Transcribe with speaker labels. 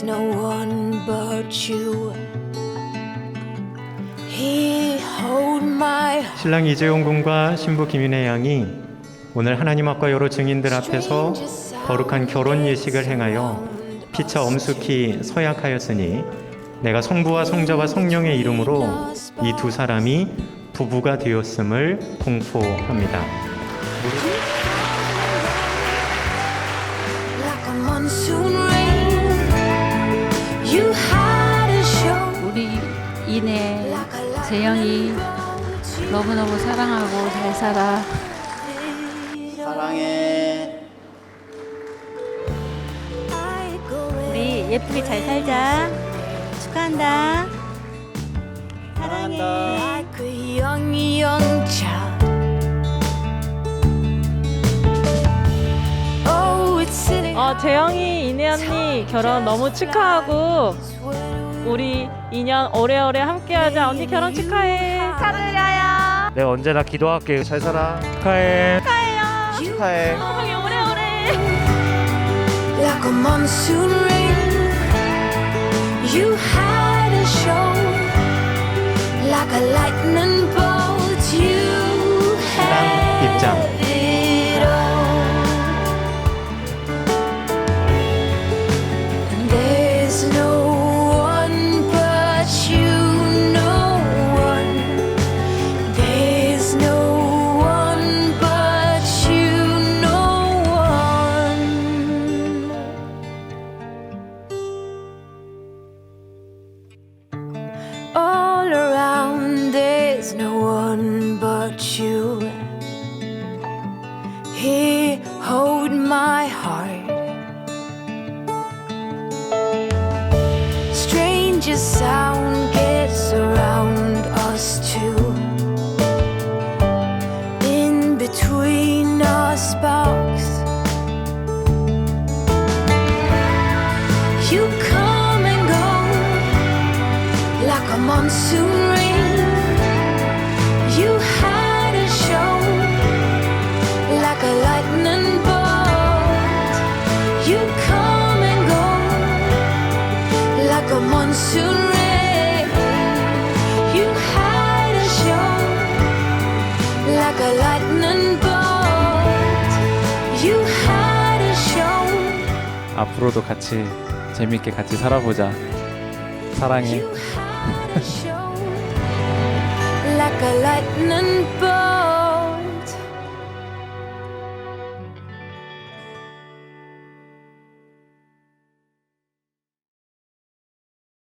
Speaker 1: There's no one but you. He hold my
Speaker 2: 신랑 이재용 군과 신부 김윤혜 양이 오늘 하나님 앞과 여러 증인들 앞에서 거룩한 결혼 예식을 행하여 피차 엄숙히 서약하였으니 내가 성부와 성자와 성령의 이름으로 이 두 사람이 부부가 되었음을 공포합니다.
Speaker 1: like a monsoon
Speaker 3: 이내
Speaker 1: like a light
Speaker 3: 재영이 너무너무 사랑하고 잘 살아.
Speaker 4: 사랑해.
Speaker 5: 우리 예쁘게 잘 살자. 축하한다.
Speaker 4: 사랑한다.
Speaker 1: a young,
Speaker 6: 어, 재영이 이내 언니 결혼 너무 축하하고 우리 인연 오래오래 함께하자. 언니 결혼 축하해.
Speaker 5: 축하드려요.
Speaker 4: 내가 언제나 기도할게. 잘 살아. 축하해. 축하해.
Speaker 6: 사랑해 오래오래.
Speaker 1: like a monsoon rain. You had a show like a lightning bolt. There's no one but you. Here, hold my heart. Stranger sound gets around us too. In between our sparks, you come and go like a monsoon
Speaker 7: 앞으로도 같이 재밌게 같이 살아보자. 사랑해.
Speaker 1: Like a lightning bolt.